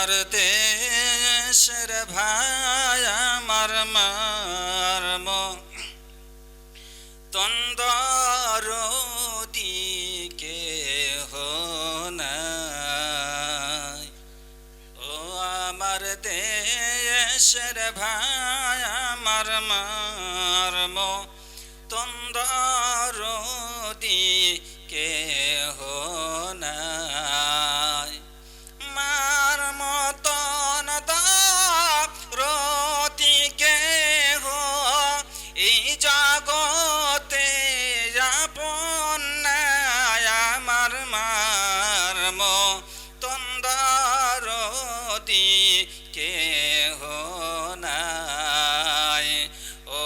আমার দেশের ভাই, আমার মারম। তন্দর দিকে নাই। ও আমার দেশের ভাই, আমার মারম। তন্দর দিকে নাই তন্দারতি কে হো নাই। ও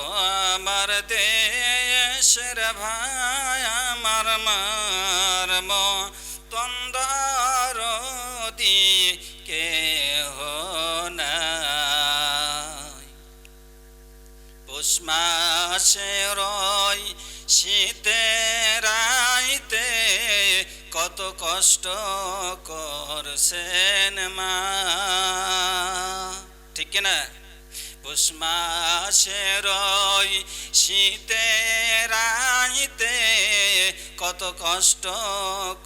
আমার দেশের ভাই, আমার মার তন্দারতি কে হো নাই। পুষ কত কষ্ট করছেন মা। ঠিক কিনা? পুষ রয় শীতের রাইতে কত কষ্ট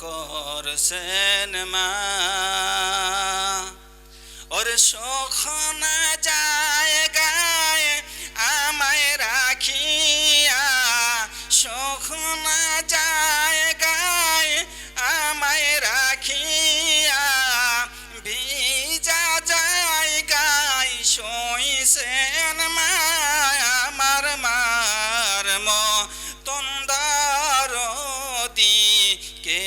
করছেন মা। ওর সখনা জায়গায় সইছেন মা আমার মার তন্দারতি কে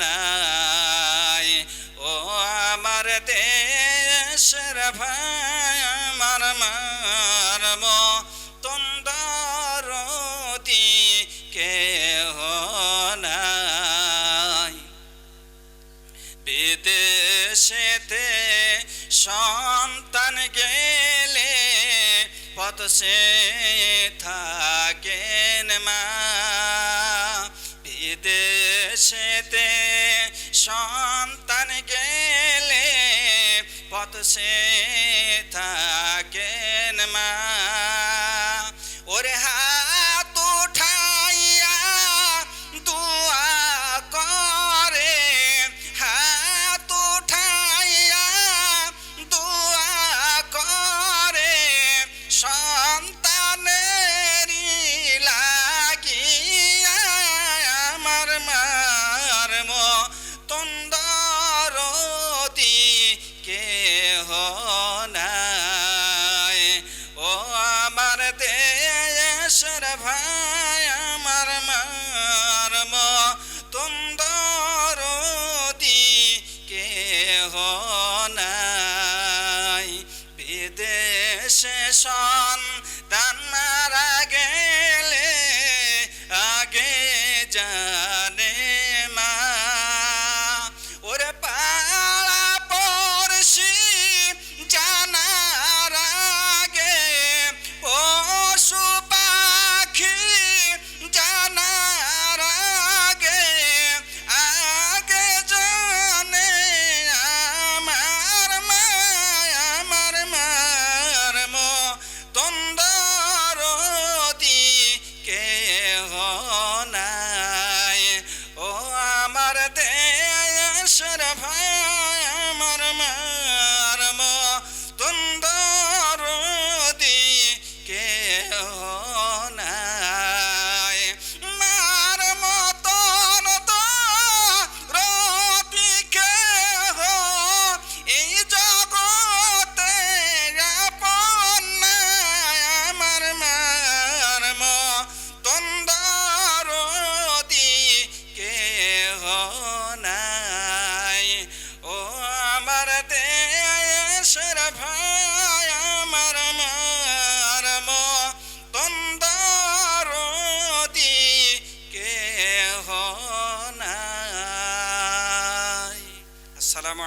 নাই। ও আমার দেশের ভাই, আমার মারম তন্দারতি কে নাই। বিদেশেতে সন্তান পথ সে থাকেন মা। বিদেশেতে সন্তান গেলে পথ সে থাকেন মা। তন্দরতি কে নাই। ও আমার দেশের ভাই, আমার মারম, তন্দরতি কে নাই। বিদেশে সন্তান মারা গেলে আগে জানে